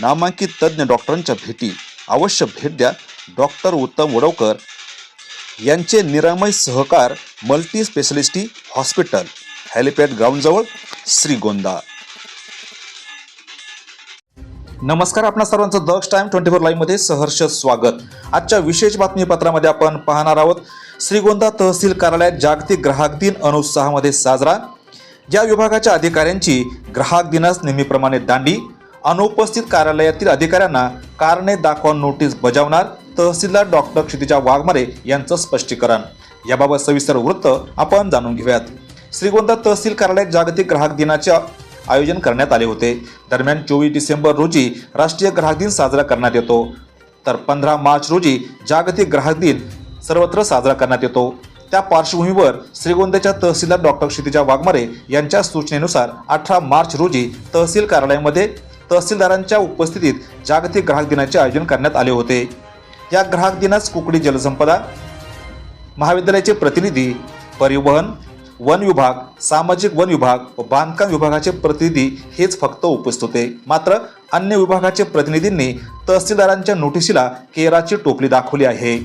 नामांकित तज्ज्ञ डॉक्टरांच्या भेटी. अवश्य भेट द्या. डॉक्टर उत्तम वडवकर यांचे Niramay Sahakar multi speciality hospital helipad ग्राउंडजवळ Shrigonda नमस्कार आपणा सर्वांचं दक्ष टाइम ट्वेंटी फोर लाईव्हमध्ये सहर्ष स्वागत. आजच्या विशेष बातमीपत्रामध्ये आपण पाहणार आहोत श्रीगोंदा तहसील कार्यालयात जागतिक ग्राहक दिन अनुत्साहामध्ये साजरा. या विभागाच्या अधिकाऱ्यांची ग्राहक दिनास नेहमीप्रमाणे दांडी अनुपस्थित कार्यालयातील अधिकाऱ्यांना कारणे दाखवा नोटीस बजावणार तहसीलदार डॉक्टर क्षितिजा वाघमारे यांचं स्पष्टीकरण. याबाबत सविस्तर वृत्त आपण जाणून घेऊयात. श्रीगोंदा तहसील कार्यालयात जागतिक ग्राहक दिनाचे आयोजन करण्यात आले होते. दरम्यान चोवीस डिसेंबर रोजी राष्ट्रीय ग्राहक दिन साजरा करण्यात येतो. तर पंधरा मार्च रोजी जागतिक ग्राहक दिन सर्वत्र साजरा करण्यात येतो. त्या पार्श्वभूमीवर श्रीगोंद्याच्या तहसीलदार डॉक्टर क्षितिजा वाघमारे यांच्या सूचनेनुसार अठरा मार्च रोजी तहसील कार्यालयामध्ये तहसीलदारांच्या उपस्थितीत जागतिक ग्राहक दिनाचे आयोजन करण्यात आले होते. या ग्राहक दिनास कुकडी जलसंपदा महाविद्यालयाचे प्रतिनिधी परिवहन वन विभाग सामाजिक वन विभाग व बांधकाम विभागाचे प्रतिनिधी हेच फक्त उपस्थित होते. मात्र अन्य विभागाचे प्रतिनिधींनी तहसीलदारांच्या नोटिशीला केराची टोपली दाखवली आहे.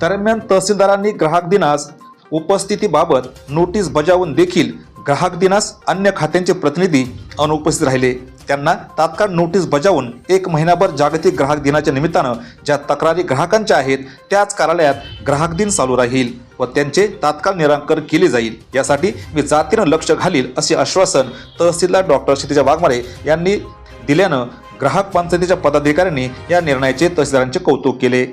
दरम्यान तहसीलदारांनी ग्राहक दिनास उपस्थितीबाबत नोटीस बजावून देखील ग्राहक दिनास अन्य खात्यांचे प्रतिनिधी अनुपस्थित राहिले. त्यांना तात्काळ नोटीस बजावून एक महिनाभर जागतिक ग्राहक दिनाच्या निमित्तानं ज्या तक्रारी ग्राहकांच्या आहेत त्याच कार्यालयात ग्राहक दिन चालू राहील व त्यांचे तात्काळ निराकरण केले जाईल. यासाठी मी जातीनं लक्ष घालील असे आश्वासन तहसीलदार डॉक्टर क्षितिजा वाघमारे यांनी दिल्यानं ग्राहक पंचायतीच्या पदाधिकाऱ्यांनी या निर्णयाचे तहसीलदारांचे कौतुक केले.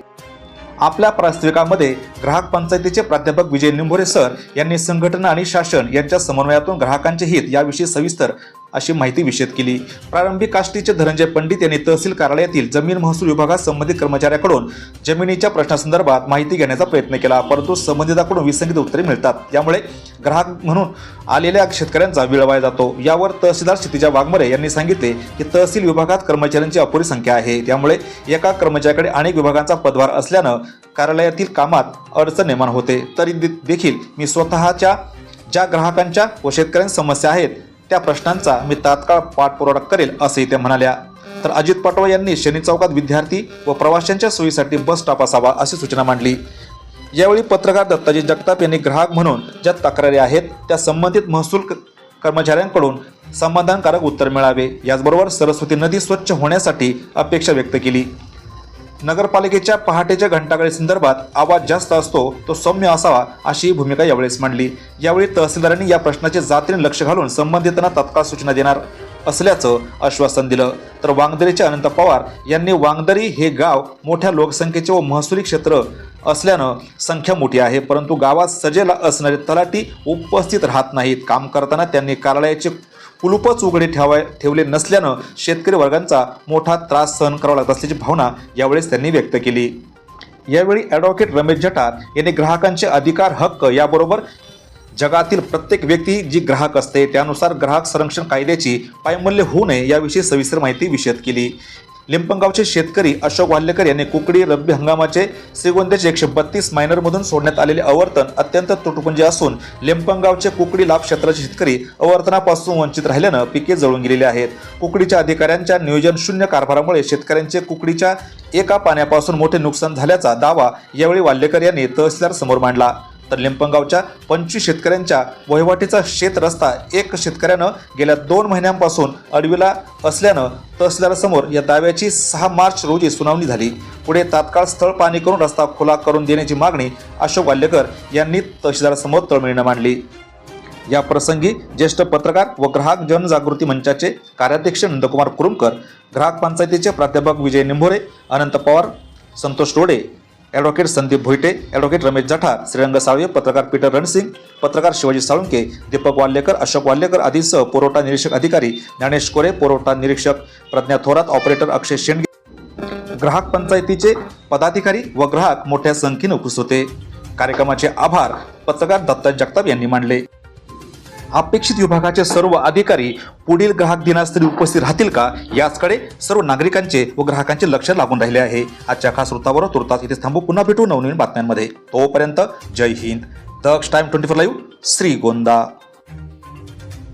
आपल्या प्रास्ताविकामध्ये ग्राहक पंचायतीचे प्राध्यापक विजय निंभोरे सर यांनी संघटना आणि शासन यांच्या समन्वयातून ग्राहकांचे हित याविषयी सविस्तर अशी माहिती विषद केली. प्रारंभिक काष्टीचे धनंजय पंडित यांनी तहसील कार्यालयातील जमीन महसूल विभागात संबंधित कर्मचाऱ्याकडून जमिनीच्या प्रश्नासंदर्भात माहिती घेण्याचा प्रयत्न केला. परंतु संबंधिताकडून विसंगीत उत्तरे मिळतात. त्यामुळे ग्राहक म्हणून आलेल्या शेतकऱ्यांचा वेळ वाया जातो. यावर तहसीलदार क्षितिजा वाघमरे यांनी सांगितले की तहसील विभागात कर्मचाऱ्यांची अपुरी संख्या आहे. त्यामुळे एका कर्मचाऱ्याकडे अनेक विभागांचा पदभार असल्यानं कार्यालयातील कामात अडचण निर्माण होते. तरी देखील मी स्वतःच्या ज्या ग्राहकांच्या व शेतकऱ्यांच्या समस्या आहेत त्या प्रश्नांचा मी तात्काळ पाठपुरावा करेल असंही त्या म्हणाल्या. तर अजित पटवा यांनी शनी चौकात विद्यार्थी व प्रवाशांच्या सोयीसाठी बस स्टॉप असावा अशी सूचना मांडली. यावेळी पत्रकार दत्ताजी जगताप यांनी ग्राहक म्हणून ज्या तक्रारी आहेत त्या संबंधित महसूल कर्मचाऱ्यांकडून समाधानकारक उत्तर मिळावे. याचबरोबर सरस्वती नदी स्वच्छ होण्यासाठी अपेक्षा व्यक्त केली. नगरपालिकेच्या पहाटेच्या घंटागाडी संदर्भात आवाज जास्त असतो तो सौम्य असावा अशी भूमिका यावेळेस मांडली. यावेळी तहसीलदारांनी या प्रश्नाचे जातीने लक्ष घालून संबंधितांना तत्काळ सूचना देणार असल्याचं आश्वासन दिलं. तर वांगदरीचे अनंत पवार यांनी वांगदरी हे गाव मोठ्या लोकसंख्येचे व महसुली क्षेत्र असल्यानं संख्या मोठी आहे परंतु गावात सजेला असणारे तलाठी उपस्थित राहत नाहीत. काम करताना त्यांनी कार्यालयाचे कुलूपच उघडे ठेवाय ठेवले नसल्यानं शेतकरी वर्गांचा मोठा त्रास सहन करावा लागत असल्याची भावना यावेळेस त्यांनी व्यक्त केली. यावेळी ॲडव्होकेट रमेश जठार यांनी ग्राहकांचे अधिकार हक्क याबरोबर जगातील प्रत्येक व्यक्ती जी ग्राहक असते त्यानुसार ग्राहक संरक्षण कायद्याची पायमल्य होऊ नये याविषयी सविस्तर माहिती विषद केली. लिंपंगावचे शेतकरी अशोक वाल्लेकर यांनी कुकडी रब्बी हंगामाचे श्रीगोंद्याचे एकशे बत्तीस मायनरमधून सोडण्यात आलेले अवर्तन अत्यंत तुटपुंजे असून लिंपंगावचे कुकडी लाभ क्षेत्राचे शेतकरी अवर्तनापासून वंचित राहिल्यानं पिके जळून गेलेली आहेत. कुकडीच्या अधिकाऱ्यांच्या नियोजन शून्य कारभारामुळे शेतकऱ्यांचे कुकडीच्या एका पाण्यापासून मोठे नुकसान झाल्याचा दावा यावेळी वाल्लेकर यांनी तहसीलदार समोर मांडला. तर लिंपंगावच्या पंचवीस शेतकऱ्यांच्या वहिवाटीचा शेत रस्ता एक शेतकऱ्यानं गेल्या दोन महिन्यांपासून अडविला असल्यानं तहसीलदारासमोर या दाव्याची सहा मार्च रोजी सुनावणी झाली. पुढे तात्काळ स्थळ पाणी करून रस्ता खुला करून देण्याची मागणी अशोक वाल्लेकर यांनी तहसीलदारासमोर तळमळीनं मांडली. या प्रसंगी ज्येष्ठ पत्रकार व ग्राहक जनजागृती मंचाचे कार्याध्यक्ष नंदकुमार कुरुमकर ग्राहक पंचायतीचे प्राध्यापक विजय निंभोरे अनंत पवार संतोष रोडे ॲडव्होकेट संदीप भोईटे ॲडव्होकेट रमेश जठार श्रीरंग साळवे पत्रकार पीटर रणसिंग पत्रकार शिवाजी साळुंके दीपक वाल्लेकर अशोक वाल्लेकर आदींसह पुरवठा निरीक्षक अधिकारी ज्ञानेश कोरे पुरवठा निरीक्षक प्रज्ञा थोरात ऑपरेटर अक्षय शेंडगे ग्राहक पंचायतीचे पदाधिकारी व ग्राहक मोठ्या संख्येने उपस्थित होते कार्यक्रमाचे आभार पत्रकार दत्ता जगताप यांनी मानले अपेक्षित विभागाचे सर्व अधिकारी पुढील ग्राहक दिनास्तरी उपस्थित राहतील का? याचकडे सर्व नागरिकांचे व ग्राहकांचे लक्ष लागून राहिले आहे. आजच्या खास वृत्तावर तुर्तास इथे थांबू. पुन्हा भेटू नवनवीन बातम्यांमध्ये. तोपर्यंत जय Hind. Daksh time twenty four live Shrigonda